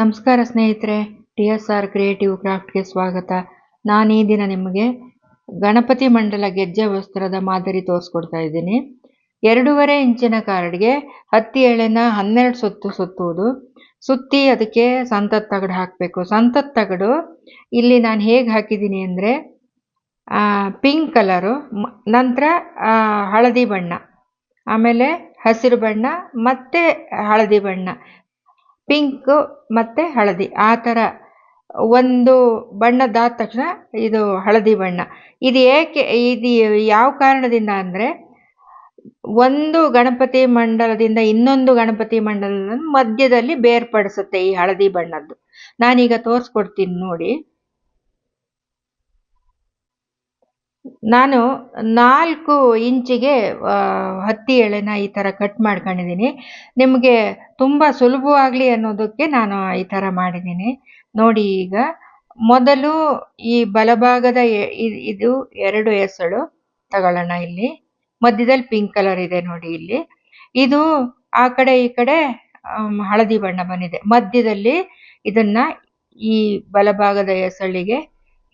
ನಮಸ್ಕಾರ ಸ್ನೇಹಿತರೆ, T S R creative ಕ್ರಾಫ್ಟ್ಗೆ ಸ್ವಾಗತ. ನಾನು ಈ ದಿನ ನಿಮಗೆ ಗಣಪತಿ ಮಂಡಲ ಗೆಜ್ಜೆ ವಸ್ತ್ರದ ಮಾದರಿ ತೋರಿಸ್ಕೊಡ್ತಾ ಇದ್ದೀನಿ. ಎರಡೂವರೆ ಇಂಚಿನ ಕಾರ್ಡ್ಗೆ ಹತ್ತಿ ಎಳೆನ ಹನ್ನೆರಡು ಸುತ್ತು ಸುತ್ತುವುದು. ಸುತ್ತಿ ಅದಕ್ಕೆ ಸಂತತ್ ತಗಡು ಹಾಕಬೇಕು. ಸಂತತ್ ತಗಡು ಇಲ್ಲಿ ನಾನು ಹೇಗೆ ಹಾಕಿದ್ದೀನಿ ಅಂದರೆ ಪಿಂಕ್ ಕಲರು ನಂತರ ಹಳದಿ ಬಣ್ಣ, ಆಮೇಲೆ ಹಸಿರು ಬಣ್ಣ ಮತ್ತು ಹಳದಿ ಬಣ್ಣ. ಪಿಂಕು ಮತ್ತು ಹಳದಿ. ಆ ಥರ ಒಂದು ಬಣ್ಣದಾದ ತಕ್ಷಣ ಇದು ಹಳದಿ ಬಣ್ಣ. ಇದು ಏಕೆ, ಇದು ಯಾವ ಕಾರಣದಿಂದ ಅಂದರೆ ಒಂದು ಗಣಪತಿ ಮಂಡಲದಿಂದ ಇನ್ನೊಂದು ಗಣಪತಿ ಮಂಡಲದ ಮಧ್ಯದಲ್ಲಿ ಬೇರ್ಪಡಿಸುತ್ತೆ ಈ ಹಳದಿ ಬಣ್ಣದ್ದು. ನಾನೀಗ ತೋರಿಸ್ಕೊಡ್ತೀನಿ ನೋಡಿ. ನಾನು ನಾಲ್ಕು ಇಂಚಿಗೆ ಹತ್ತಿ ಎಳೆನ ಈ ಥರ ಕಟ್ ಮಾಡ್ಕೊಂಡಿದ್ದೀನಿ. ನಿಮಗೆ ತುಂಬ ಸುಲಭವಾಗಲಿ ಅನ್ನೋದಕ್ಕೆ ನಾನು ಈ ಥರ ಮಾಡಿದ್ದೀನಿ. ನೋಡಿ ಈಗ, ಮೊದಲು ಈ ಬಲಭಾಗದ ಇದು ಎರಡು ಎಸಳು ತಗೊಳ್ಳೋಣ ಇಲ್ಲಿ. ಮಧ್ಯದಲ್ಲಿ ಪಿಂಕ್ ಕಲರ್ ಇದೆ ನೋಡಿ ಇಲ್ಲಿ. ಇದು ಆ ಕಡೆ ಈ ಕಡೆ ಹಳದಿ ಬಣ್ಣ ಬಂದಿದೆ. ಮಧ್ಯದಲ್ಲಿ ಇದನ್ನ ಈ ಬಲಭಾಗದ ಎಸಳಿಗೆ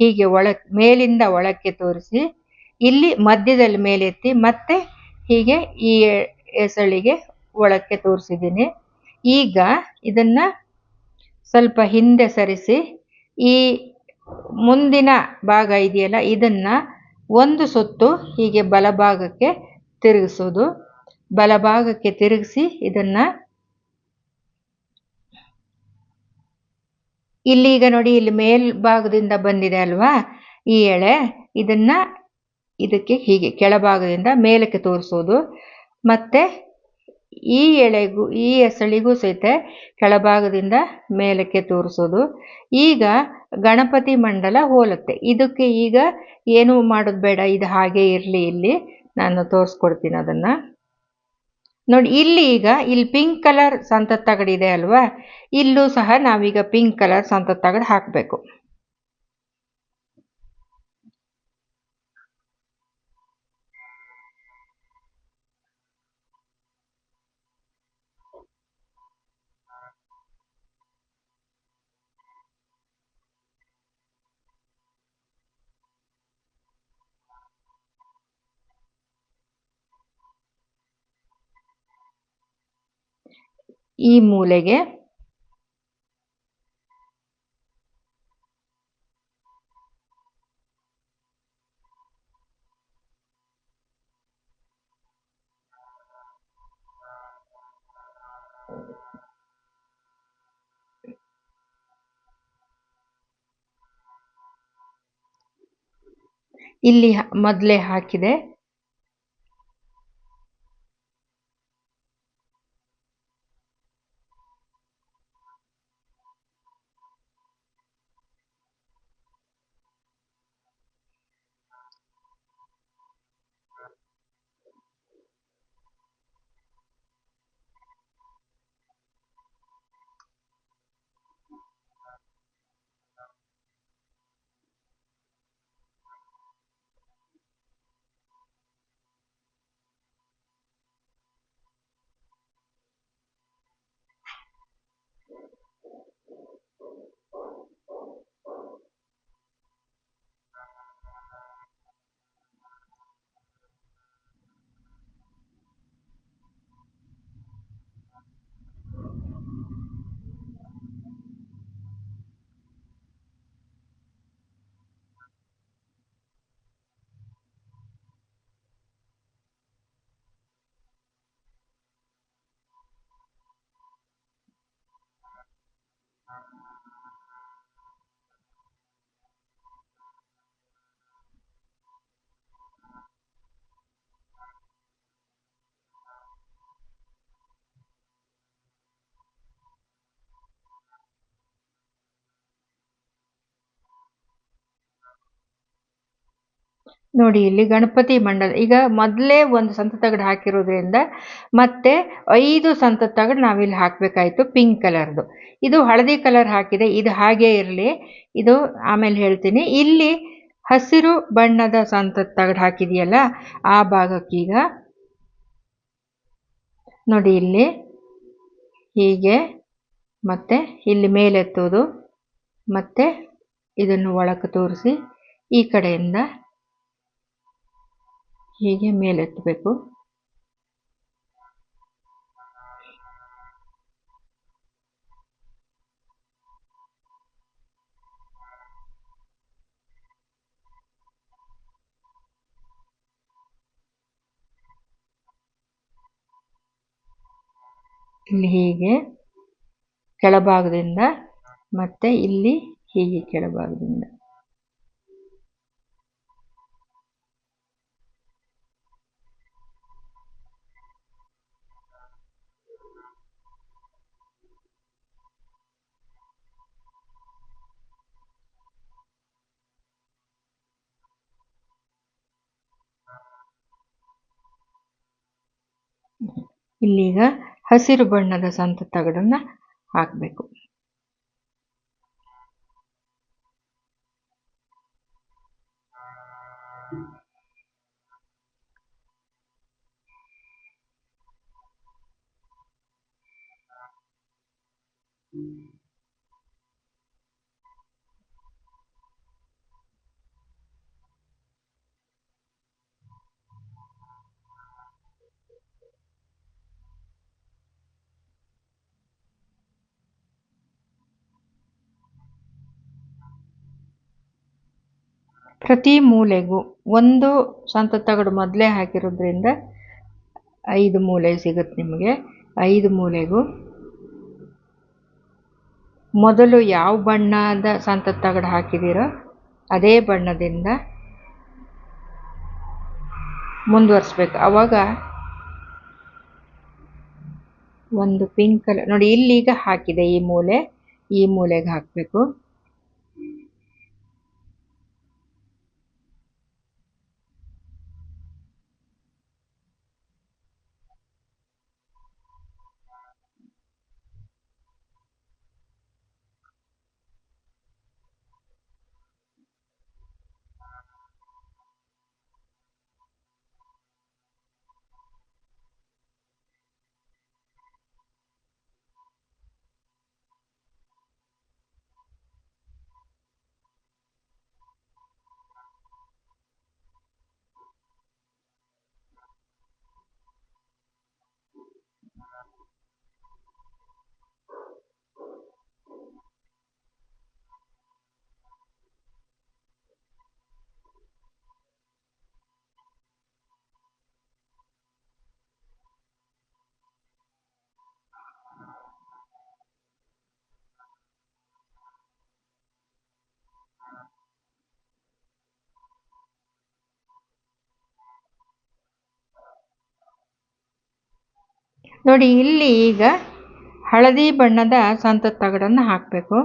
ಹೀಗೆ ಒಳ, ಮೇಲಿಂದ ಒಳಕ್ಕೆ ತೋರಿಸಿ, ಇಲ್ಲಿ ಮಧ್ಯದಲ್ಲಿ ಮೇಲೆತ್ತಿ ಮತ್ತೆ ಹೀಗೆ ಈ ಎಸಳಿಗೆ ಒಳಕ್ಕೆ ತೋರಿಸಿದ್ದೀನಿ. ಈಗ ಇದನ್ನ ಸ್ವಲ್ಪ ಹಿಂದೆ ಸರಿಸಿ, ಈ ಮುಂದಿನ ಭಾಗ ಇದೆಯಲ್ಲ, ಇದನ್ನ ಒಂದು ಸುತ್ತು ಹೀಗೆ ಬಲಭಾಗಕ್ಕೆ ತಿರುಗಿಸೋದು. ಬಲಭಾಗಕ್ಕೆ ತಿರುಗಿಸಿ ಇದನ್ನ ಇಲ್ಲಿ ಈಗ ನೋಡಿ, ಇಲ್ಲಿ ಮೇಲ್ಭಾಗದಿಂದ ಬಂದಿದೆ ಅಲ್ವಾ? ಈ ಎಳೆ ಇದನ್ನ ಇದಕ್ಕೆ ಹೀಗೆ ಕೆಳಭಾಗದಿಂದ ಮೇಲಕ್ಕೆ ತೋರಿಸೋದು. ಮತ್ತೆ ಈ ಎಳೆಗೂ, ಈ ಎಸಳಿಗೂ ಸಹಿತ ಕೆಳಭಾಗದಿಂದ ಮೇಲಕ್ಕೆ ತೋರಿಸೋದು. ಈಗ ಗಣಪತಿ ಮಂಡಲ ಹೋಲುತ್ತೆ. ಇದಕ್ಕೆ ಈಗ ಏನು ಮಾಡೋದು ಬೇಡ, ಇದು ಹಾಗೆ ಇರಲಿ ಇಲ್ಲಿ. ನಾನು ತೋರಿಸ್ಕೊಡ್ತೀನಿ ಅದನ್ನು. ನೋಡಿ, ಇಲ್ಲಿ ಈಗ, ಇಲ್ಲಿ ಪಿಂಕ್ ಕಲರ್ ಸಂತತ್ ಇದೆ ಅಲ್ವಾ? ಇಲ್ಲೂ ಸಹ ನಾವೀಗ ಪಿಂಕ್ ಕಲರ್ ತಗಡು ಹಾಕಬೇಕು. ಈ ಮೂಲೆಗೆ ಇಲ್ಲಿ ಮೊದಲೇ ಹಾಕಿದೆ. ನೋಡಿ ಇಲ್ಲಿ ಗಣಪತಿ ಮಂಡಲ. ಈಗ ಮೊದಲೇ ಒಂದು ಸಂತ ತಗಡು ಹಾಕಿರೋದ್ರಿಂದ ಮತ್ತೆ ಐದು ಸಂತ ತಗಡು ನಾವಿಲ್ಲಿ ಹಾಕಬೇಕಾಯ್ತು ಪಿಂಕ್ ಕಲರ್ದು ಇದು ಹಳದಿ ಕಲರ್ ಹಾಕಿದೆ. ಇದು ಹಾಗೇ ಇರಲಿ. ಇದು ಆಮೇಲೆ ಹೇಳ್ತೀನಿ. ಇಲ್ಲಿ ಹಸಿರು ಬಣ್ಣದ ಸಂತ ತಗಡು ಹಾಕಿದೆಯಲ್ಲ, ಆ ಭಾಗಕ್ಕೀಗ ನೋಡಿ ಇಲ್ಲಿ ಹೀಗೆ ಮತ್ತೆ ಇಲ್ಲಿ ಮೇಲೆತ್ತೋದು ಮತ್ತೆ ಇದನ್ನು ಒಳಕ್ಕೆ ತೋರಿಸಿ ಈ ಕಡೆಯಿಂದ ಹೀಗೆ ಮೇಲೆತ್ತಬೇಕು? ಇಲ್ಲಿ ಹೀಗೆ ಕೆಳಭಾಗದಿಂದ ಮತ್ತೆ ಇಲ್ಲಿ ಹೀಗೆ ಕೆಳಭಾಗದಿಂದ. ಇಲ್ಲೀಗ ಹಸಿರು ಬಣ್ಣದ ಸಂತ ತಗಡನ್ನ ಹಾಕಬೇಕು. ಪ್ರತಿ ಮೂಲೆಗೂ ಒಂದು ಸಂತ ತಗಡು ಮೊದಲೇ ಹಾಕಿರೋದ್ರಿಂದ ಐದು ಮೂಲೆ ಸಿಗುತ್ತೆ ನಿಮಗೆ. ಐದು ಮೂಲೆಗೂ ಮೊದಲು ಯಾವ ಬಣ್ಣದ ಸಂತ ತಗಡು ಹಾಕಿದ್ದೀರೋ ಅದೇ ಬಣ್ಣದಿಂದ ಮುಂದುವರಿಸ್ಬೇಕು. ಆವಾಗ ಒಂದು ಪಿಂಕ್ ಕಲರ್, ನೋಡಿ ಇಲ್ಲೀಗ ಹಾಕಿದೆ ಈ ಮೂಲೆ, ಈ ಮೂಲೆಗೆ ಹಾಕಬೇಕು. ನೋಡಿ ಇಲ್ಲಿ ಈಗ ಹಳದಿ ಬಣ್ಣದ ಸಂತದ ತಗಡನ್ನು ಹಾಕಬೇಕು.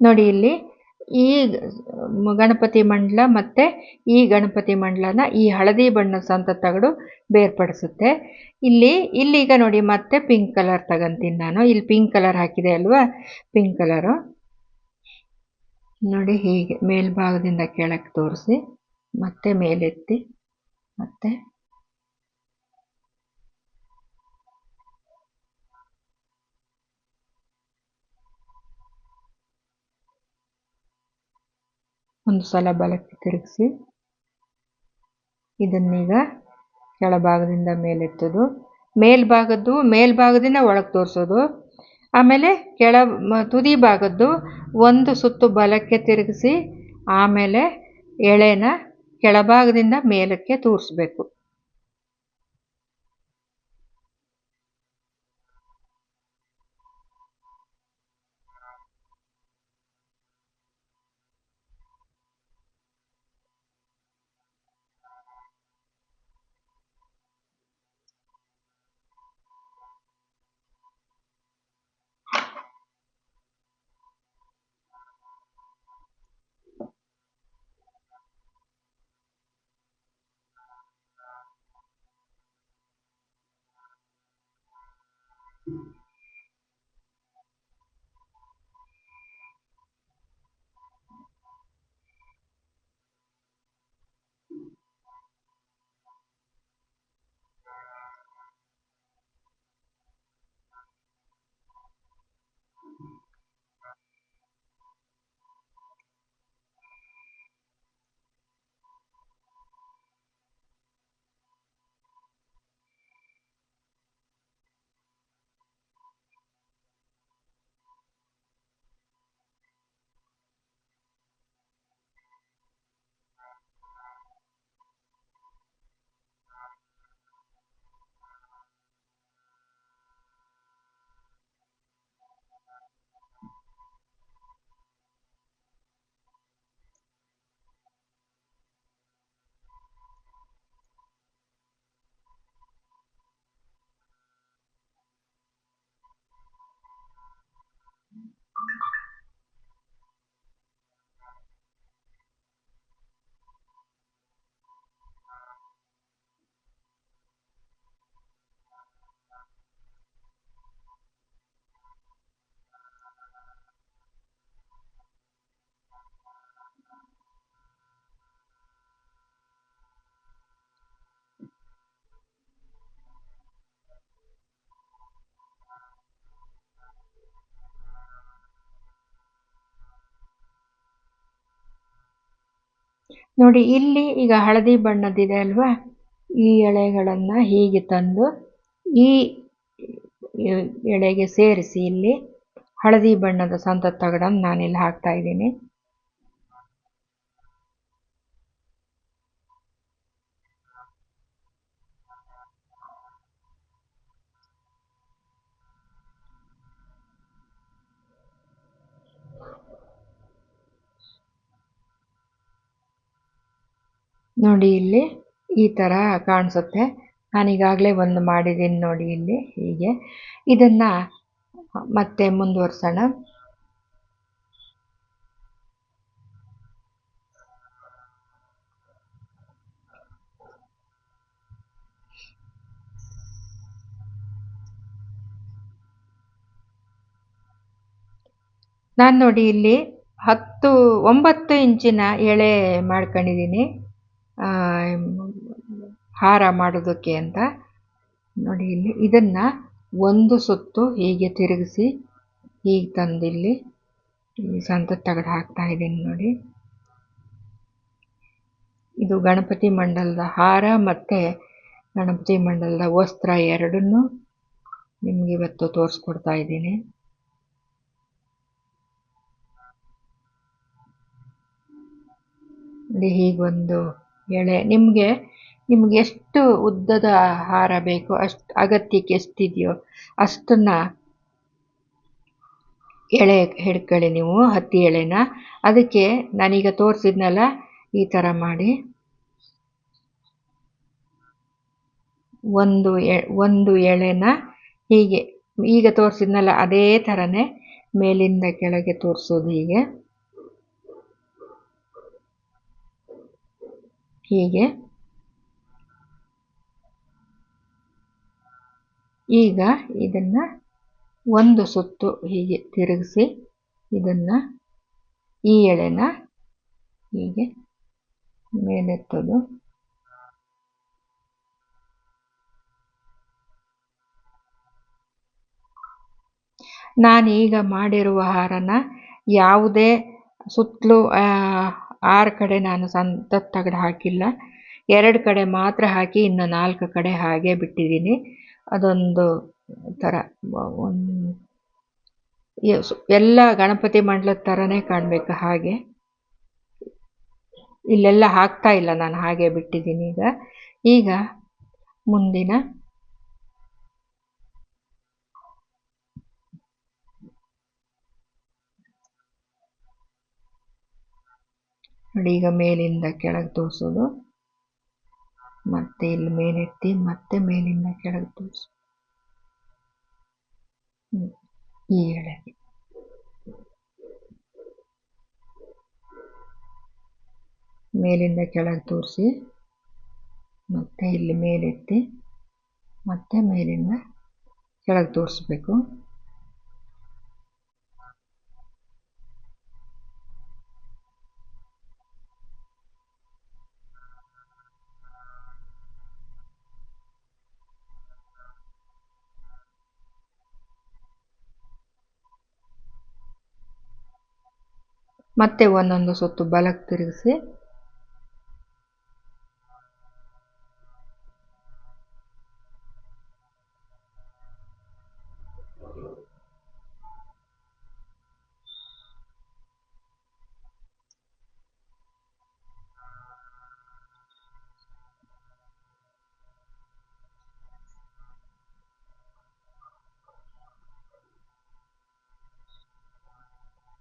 ನೋಡಿ ಇಲ್ಲಿ ಈ ಗಣಪತಿ ಮಂಡಲ ಮತ್ತು ಈ ಗಣಪತಿ ಮಂಡಲನ ಈ ಹಳದಿ ಬಣ್ಣದ ಸಂತ ತಗಡು ಬೇರ್ಪಡಿಸುತ್ತೆ. ಇಲ್ಲಿ ಇಲ್ಲೀಗ ನೋಡಿ ಮತ್ತೆ ಪಿಂಕ್ ಕಲರ್ ತಗೊಂತೀನಿ ನಾನು. ಇಲ್ಲಿ ಪಿಂಕ್ ಕಲರ್ ಹಾಕಿದೆ ಅಲ್ವಾ? ಪಿಂಕ್ ಕಲರು ನೋಡಿ ಹೀಗೆ ಮೇಲ್ಭಾಗದಿಂದ ಕೆಳಕ್ಕೆ ತೋರಿಸಿ, ಮತ್ತೆ ಮೇಲೆತ್ತಿ, ಮತ್ತೆ ಒಂದು ಸಲ ಬಲಕ್ಕೆ ತಿರುಗಿಸಿ, ಇದನ್ನೀಗ ಕೆಳಭಾಗದಿಂದ ಮೇಲೆತ್ತೋದು ಮೇಲ್ಭಾಗದ್ದು ಮೇಲ್ಭಾಗದಿಂದ ಒಳಗೆ ತೋರಿಸೋದು. ಆಮೇಲೆ ಕೆಳ ತುದಿ ಭಾಗದ್ದು ಒಂದು ಸುತ್ತು ಬಲಕ್ಕೆ ತಿರುಗಿಸಿ, ಆಮೇಲೆ ಎಳೆನ ಕೆಳಭಾಗದಿಂದ ಮೇಲಕ್ಕೆ ತೂರಿಸ್ಬೇಕು. ನೋಡಿ, ಇಲ್ಲಿ ಈಗ ಹಳದಿ ಬಣ್ಣದಿದೆ ಅಲ್ವಾ? ಈ ಎಳೆಗಳನ್ನು ಹೀಗೆ ತಂದು ಈ ಎಳೆಗೆ ಸೇರಿಸಿ ಇಲ್ಲಿ ಹಳದಿ ಬಣ್ಣದ ಸಂತ ತಗಡನ್ನು ನಾನಿಲ್ಲಿ ಹಾಕ್ತಾ ಇದ್ದೀನಿ. ನೋಡಿ ಇಲ್ಲಿ ಈ ಥರ ಕಾಣಿಸುತ್ತೆ. ನಾನು ಈಗಾಗಲೇ ಒಂದು ಮಾಡಿದ್ದೀನಿ ನೋಡಿ ಇಲ್ಲಿ ಹೀಗೆ. ಇದನ್ನು ಮತ್ತೆ ಮುಂದುವರ್ಸೋಣ. ನಾನು ನೋಡಿ ಇಲ್ಲಿ ಹತ್ತು, ಒಂಬತ್ತು ಇಂಚಿನ ಎಳೆ ಮಾಡ್ಕೊಂಡಿದ್ದೀನಿ ಹಾರ ಮಾಡೋದಕ್ಕೆ ಅಂತ. ನೋಡಿ, ಇಲ್ಲಿ ಇದನ್ನು ಒಂದು ಸುತ್ತು ಹೀಗೆ ತಿರುಗಿಸಿ ಹೀಗೆ ತಂದಿಲ್ಲಿ ಸಂತ ತೆಗೆದು ಹಾಕ್ತಾ ಇದ್ದೀನಿ ನೋಡಿ. ಇದು ಗಣಪತಿ ಮಂಡಲದ ಹಾರ ಮತ್ತು ಗಣಪತಿ ಮಂಡಲದ ವಸ್ತ್ರ ಎರಡನ್ನೂ ನಿಮಗೆ ಇವತ್ತು ತೋರಿಸ್ಕೊಡ್ತಾ ಇದ್ದೀನಿ. ಹೀಗೊಂದು ಎಳೆ ನಿಮಗೆ, ನಿಮ್ಗೆ ಎಷ್ಟು ಉದ್ದದ ಹಾರ ಬೇಕು? ಅಷ್ಟು, ಅಗತ್ಯಕ್ಕೆ ಎಷ್ಟಿದೆಯೋ ಅಷ್ಟನ್ನ ಎಳೆ ಹಿಡ್ಕೊಳ್ಳಿ ನೀವು, ಹತ್ತಿ ಎಳೆನ. ಅದಕ್ಕೆ ನಾನೀಗ ತೋರಿಸಿದ್ನಲ್ಲ, ಈ ಥರ ಮಾಡಿ. ಒಂದು ಎ, ಒಂದು ಎಳೆನ ಹೀಗೆ, ಈಗ ತೋರಿಸಿದ್ನಲ್ಲ, ಅದೇ ಥರನೇ ಮೇಲಿಂದ ಕೆಳಗೆ ತೋರಿಸೋದು ಹೀಗೆ. ಹೀಗೆ. ಈಗ ಇದನ್ನು ಒಂದು ಸುತ್ತು ಹೀಗೆ ತಿರುಗಿಸಿ ಇದನ್ನು ಈ ಎಳೆನ ಹೀಗೆ ಮೇಲೆತ್ತೋದು. ನಾನೀಗ ಮಾಡಿರುವ ಹಾರನ ಯಾವುದೇ ಸುತ್ತಲೂ ಆರು ಕಡೆ ನಾನು ಸಂತ ತಗಡು ಹಾಕಿಲ್ಲ. ಎರಡು ಕಡೆ ಮಾತ್ರ ಹಾಕಿ ಇನ್ನು ನಾಲ್ಕು ಕಡೆ ಹಾಗೆ ಬಿಟ್ಟಿದ್ದೀನಿ. ಅದೊಂದು ಥರ, ಒಂದು ಎಲ್ಲ ಗಣಪತಿ ಮಂಡಲದ ಥರನೇ ಕಾಣಬೇಕು ಹಾಗೆ. ಇಲ್ಲೆಲ್ಲ ಹಾಕ್ತಾ ಇಲ್ಲ ನಾನು, ಹಾಗೆ ಬಿಟ್ಟಿದ್ದೀನಿ ಈಗ. ಈಗ ಮುಂದಿನ ನೋಡಿ ಈಗ ಮೇಲಿಂದ ಕೆಳಗೆ ತೋರಿಸೋದು. ಮತ್ತೆ ಇಲ್ಲಿ ಮೇಲೆತ್ತಿ ಮತ್ತೆ ಮೇಲಿಂದ ಕೆಳಗೆ ತೋರಿಸು ಈ ಎಳೆಗೆ ಮೇಲಿಂದ ಕೆಳಗೆ ತೋರಿಸಿ, ಮತ್ತೆ ಇಲ್ಲಿ ಮೇಲೆತ್ತಿ ಮತ್ತೆ ಮೇಲಿಂದ ಕೆಳಗೆ ತೋರಿಸ್ಬೇಕು. ಮತ್ತೆ ಒಂದೊಂದು ಸುತ್ತು ಬಲಕ್ಕೆ ತಿರುಗಿಸಿ.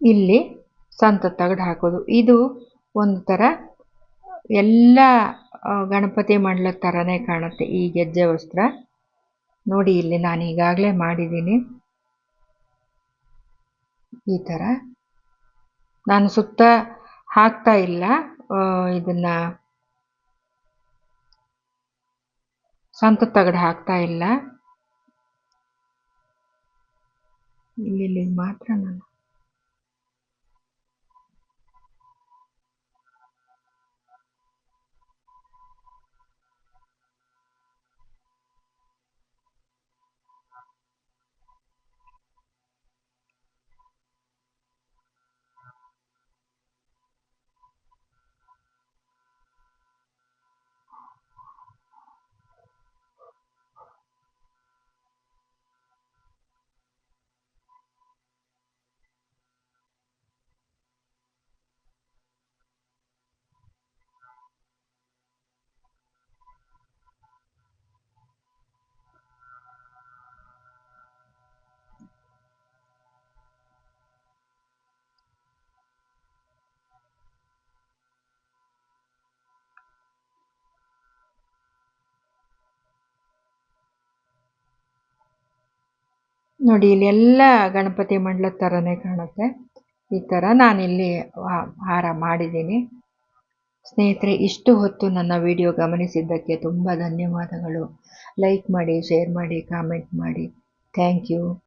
ಇಲ್ಲಿ ಸಂತ ತಗಡು ಹಾಕೋದು. ಇದು ಒಂದು ಥರ ಎಲ್ಲ ಗಣಪತಿ ಮಂಡಲದ ಥರನೇ ಕಾಣುತ್ತೆ ಈ ಗೆಜ್ಜೆ ವಸ್ತ್ರ. ನೋಡಿ ಇಲ್ಲಿ ನಾನು ಈಗಾಗಲೇ ಮಾಡಿದ್ದೀನಿ. ಈ ಥರ ನಾನು ಸುತ್ತ ಹಾಕ್ತಾ ಇಲ್ಲ ಇದನ್ನು ಸಂತ ತಗಡು ಹಾಕ್ತಾ ಇಲ್ಲಿ ಇಲ್ಲಿ ಮಾತ್ರ ನಾನು ನೋಡಿ, ಇಲ್ಲಿ ಎಲ್ಲ ಗಣಪತಿ ಮಂಡಲದ ಥರನೇ ಕಾಣುತ್ತೆ. ಈ ಥರ ನಾನಿಲ್ಲಿ ಹಾರ ಮಾಡಿದ್ದೀನಿ. ಸ್ನೇಹಿತರೆ, ಇಷ್ಟು ಹೊತ್ತು ನನ್ನ ವಿಡಿಯೋ ಗಮನಿಸಿದ್ದಕ್ಕೆ ತುಂಬ ಧನ್ಯವಾದಗಳು. ಲೈಕ್ ಮಾಡಿ ಶೇರ್ ಮಾಡಿ ಕಾಮೆಂಟ್ ಮಾಡಿ. Thank you